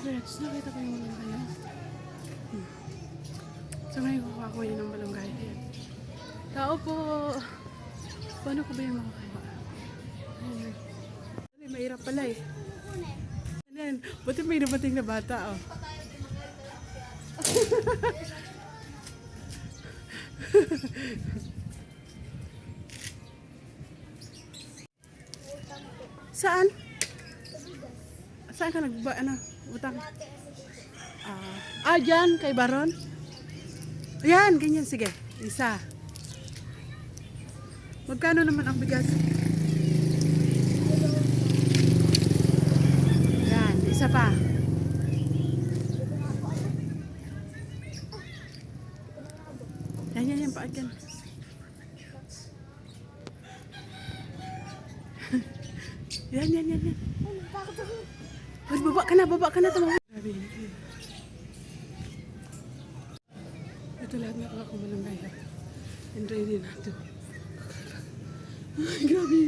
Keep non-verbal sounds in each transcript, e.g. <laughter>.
Bets, nakita ko yung malunggay. Hmm. So ngayon kukuha yun ng malunggay. Ayan. Tao po! Paano ko ba yung makukuha? Ayan. Dali, mahirap pala eh. Ayan, buti may nabating na bata oh. Saan? Saan ka nagba, ano, utang? Ah, ah, dyan, kay Baron? Ayan, ganyan, sige. Isa. Magkano naman ang bigas? Yan, isa pa. Yan, yan, yan, paad <laughs> yan. yan, yan, yan, yan. Ay, baba ka na, baba ka na. Ito lahat na ako malunggay. ha. And ready na ito. Ay, grabe.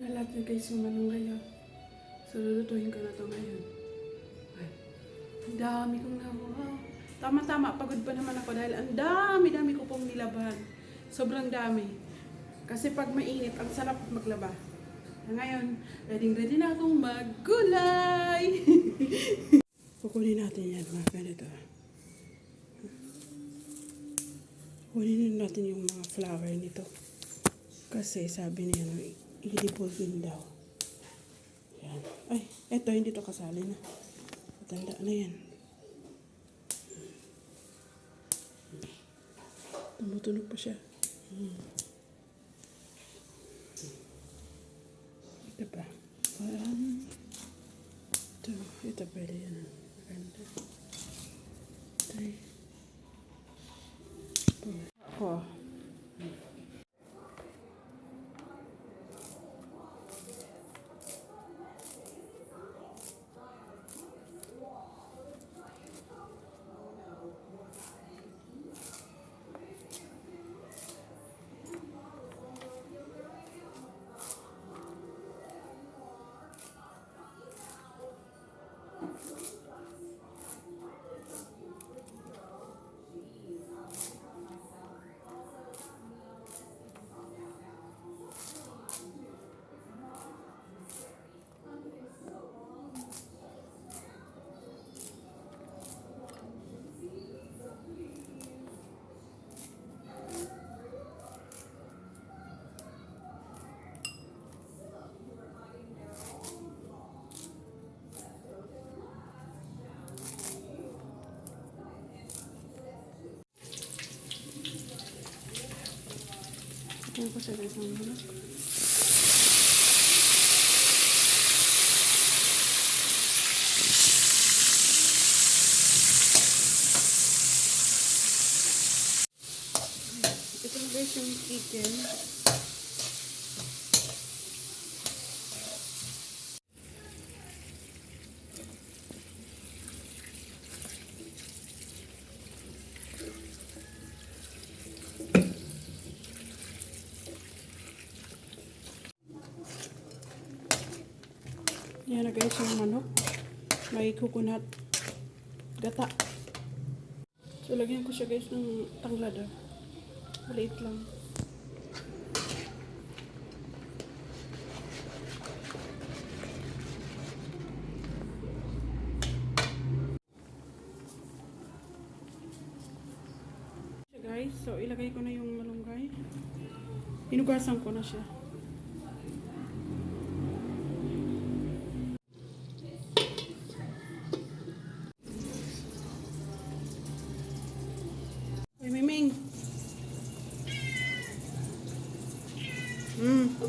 Yan lahat na guys yung malunggay. So, lulutuin ko na ito ngayon. Ay, ang dami kong nakuha. Tama-tama, pagod pa naman ako dahil ang dami-dami ko pong nilaban. Sobrang dami. Kasi pag mainit, ang sarap maglaba. Ngayon, ready ready na akong maggulay. <laughs> Kukunin natin yan, mga ganito. Kunin natin yung mga flower nito. Kasi sabi niya, i-depolvin daw. Yan. Ay, eto, hindi to kasali na. Matanda na yan. Tumutunog pa siya. Hmm. Ito pa. One, two, ito pwede yan. ah. Maganda. Three, four. Ako. Ito ko sa isang bulok. Ito na guys yung chicken. Yan na guys yung manok. May coconut gata. So lagyan ko siya guys ng tanglad. ah. Maliit lang. Guys, so ilagay ko na yung malunggay. Hinugasan ko na siya. Uy, Miming. Mm. Maya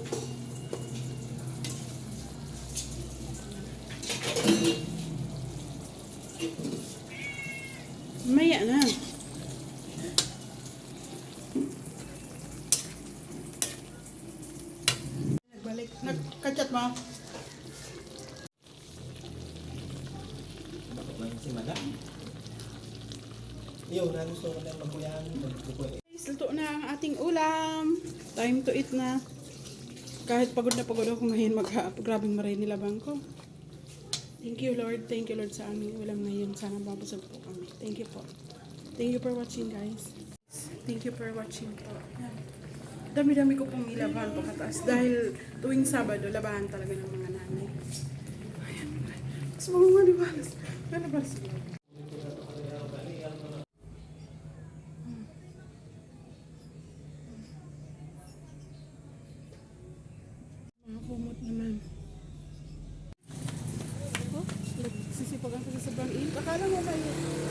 na. Nagbalik. Nagkachat mo? Bakit man si madam? Yo, ko lang magkuyan. Magkukuya. Guys, luto na ang ating ulam. Time to eat na. Kahit pagod na pagod ako ngayon, mag grabing maray nilabang ko. Thank you, Lord. Thank you, Lord, sa aming ulam ngayon. Sana mabusog po kami. Thank you po. Thank you for watching, guys. Thank you for watching po. Dami-dami ko pong ilabahan po kataas. Dahil tuwing Sabado, labahan talaga ng mga nanay. Ayan. Mas mga mga libalas. Lalabas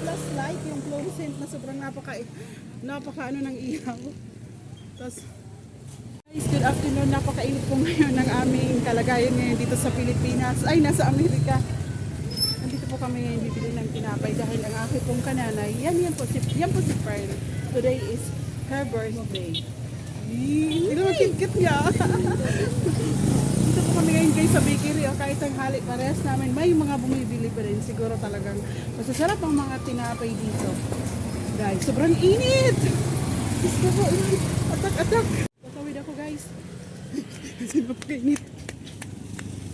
plus light, yung fluorescent na sobrang napaka, napaka ano ng ilaw. Tapos, guys, good afternoon. Napakainit po ngayon ng aming kalagayan ngayon dito sa Pilipinas. Ay, nasa Amerika. Nandito po kami ngayon bibili ng tinapay dahil ang aking pong kananay, yan, yan po si, yan po si Pearl. Today is her birthday. Ito mo kit niya. <laughs> Guys sa bakery o kahit ang hali parehas namin may mga bumibili pa rin. Siguro talagang masasarap ang mga tinapay dito. Guys sobrang init! Gusto ko atak atak! Tatawid ako guys. <laughs> Kasi napakainit.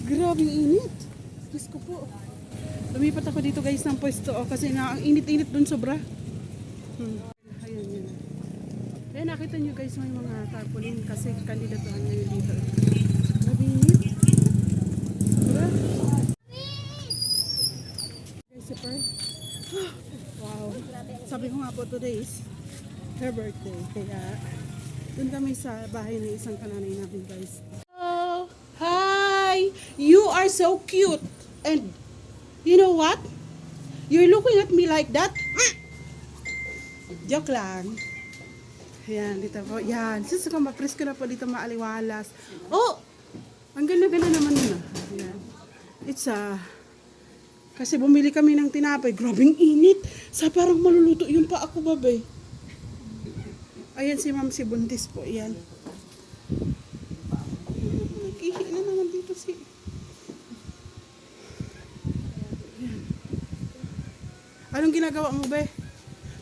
Grabe init. Diyos ko po. Lumipat ako dito guys ng pwesto oh, kasi na ang init-init dun sobra. Hmm. ayun yun eh nakita nyo guys may mga tarpaulin kasi kandidatuhan ngayon dito grabe init Sobra. Guys, si Pearl. Wow. Sabi ko nga po today is her birthday. Kaya dun kami sa bahay ng isang kananay namin guys. Hello! Hi! You are so cute! And you know what? You're looking at me like that? Joke lang. Ayan, dito po. Yan. Sus, ko mapresko na po dito maaliwalas. Oh! Ang ganda-ganda naman na. Ayan. It's a... kasi bumili kami ng tinapay. Grabing init. Sa parang maluluto yung pa ako, babay. Ayan si ma'am si Buntis po. Ayan. Naghihi na naman dito si... Ayan. Anong ginagawa mo, be?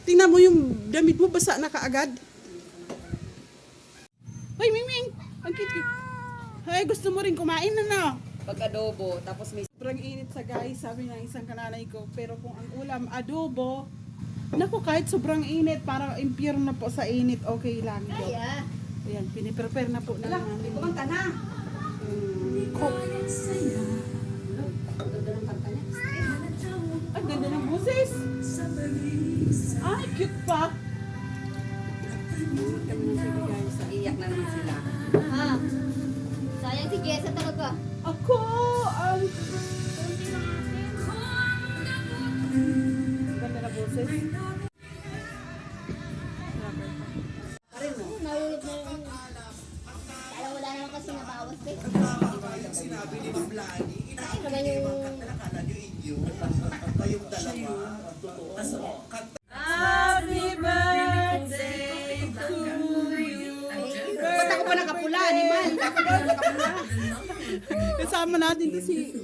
Tingnan mo yung damit mo, basa na kaagad. Hoy, Miming! Ang cute-cute. Hey, gusto mo rin kumain na no? Pag adobo, tapos may Sobrang init sa guys, sabi ng isang kananay ko. Pero kung ang ulam, adobo, naku kahit sobrang init, parang impyerno po sa init, okay lang. Kaya, Ayan, piniprepare na po na may kumanta na. um, cook. Ganda ng kanta niya. Ang ganda ng boses. Ay, cute pa. Na ah. Iyak na naman sila. Ha? Sayang si Jessa talaga. Ako. Ganda ng boses. Nalulog na yung... Kala wala naman kasi nabawas eh. Sinabi ni Ma'am Lani, Ay, naman yung... akala nyo inyo. Kayong dalawa. Ang totoo. Kanta Happy birthday to you. Ba't ako pa nakapula, animal? Ako pa nakapula. Kasama natin to si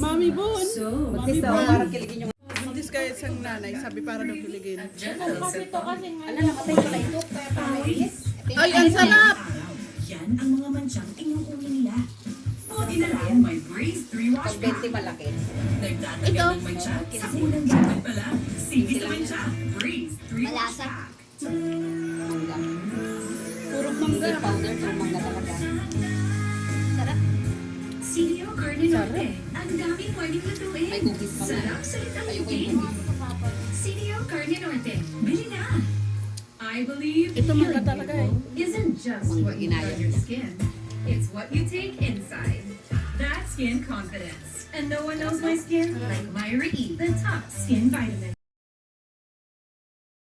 Mami Bon. Mami Magtista ako Bon. para kiligin yung... This guy isang nanay, sabi para daw kiligin. Ano, namatay pala ito. Kaya pa mainis. Ay, ang sarap! Yan ang mga mansyang inuuna nila. O dinaraan may Breeze 3 Wash 20 malaki. Mantsa sa unang gamit pa lang. Sige sa mantsa. Breeze 3 Wash Malasa. Mangga. Puro mangga. powder, mangga talaga. Ang Garden Norte. Bili na. I believe Ito talaga eh. isn't just what you put on your skin. It's what you take inside. That's skin confidence. And no one knows my skin like Myra E, the top skin vitamin.